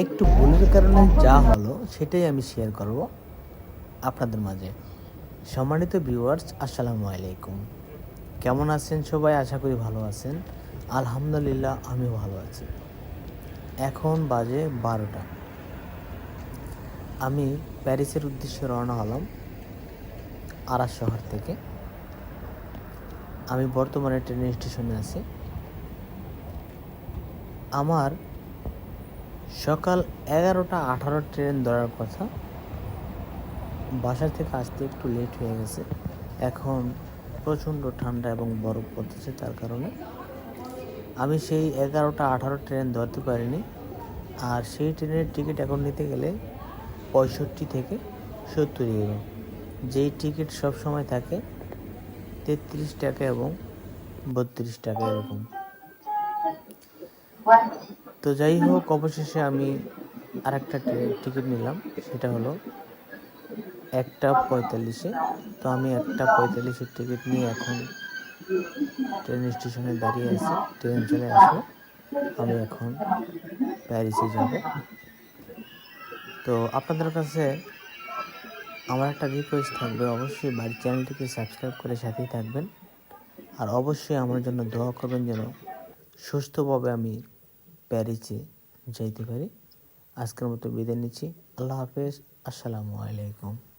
একটু ভুলের কারণে যা হলো সেটাই আমি শেয়ার করব আপনাদের মাঝে। সম্মানিত ভিউয়ার্স আসসালামু আলাইকুম। কেমন আছেন সবাই? আশা করি ভালো আছেন। আলহামদুলিল্লাহ আমি ভালো আছি। এখন বাজে বারোটা। আমি প্যারিসের উদ্দেশ্যে রওনা হলাম আরাস শহর থেকে। আমি বর্তমানে ট্রেন স্টেশনে আছি। আমার সকাল এগারোটা আঠারো ট্রেন ধরার কথা। বাসা থেকে আসতে একটু লেট হয়ে গেছে। এখন প্রচণ্ড ঠান্ডা এবং বরফ পড়তেছে তার কারণে। আমি সেই এগারোটা আঠারো ট্রেন ধরতে পারিনি। আর সেই ট্রেনের টিকিট এখন নিতে গেলে পঁয়ষট্টি থেকে সত্তর ইউরো। যেই টিকিট সব সময় থাকে তেত্রিশ টাকা এবং বত্রিশ টাকা এরকম। তো যাই হোক, অবশেষে আমি আর একটা টিকিট নিলাম। সেটা হলো একটা পঁয়তাল্লিশে। তো আমি একটা পঁয়তাল্লিশের টিকিট নিয়ে এখন ট্রেন স্টেশনে দাঁড়িয়ে আছি, ট্রেন চলে আসলো আমি এখন প্যারিসে যাব। তো আপনাদের কাছে আমার একটা রিকোয়েস্ট থাকবে, অবশ্যই বাড়ির চ্যানেলটিকে সাবস্ক্রাইব করে সাথেই থাকবেন। আর অবশ্যই আমার জন্য দোয়া করবেন যেন সুস্থভাবে আমি প্যারিসে যাইতে পারি। আজকের মতো বিদায় নিচ্ছি। আল্লাহ হাফেজ। আসসালামু আলাইকুম।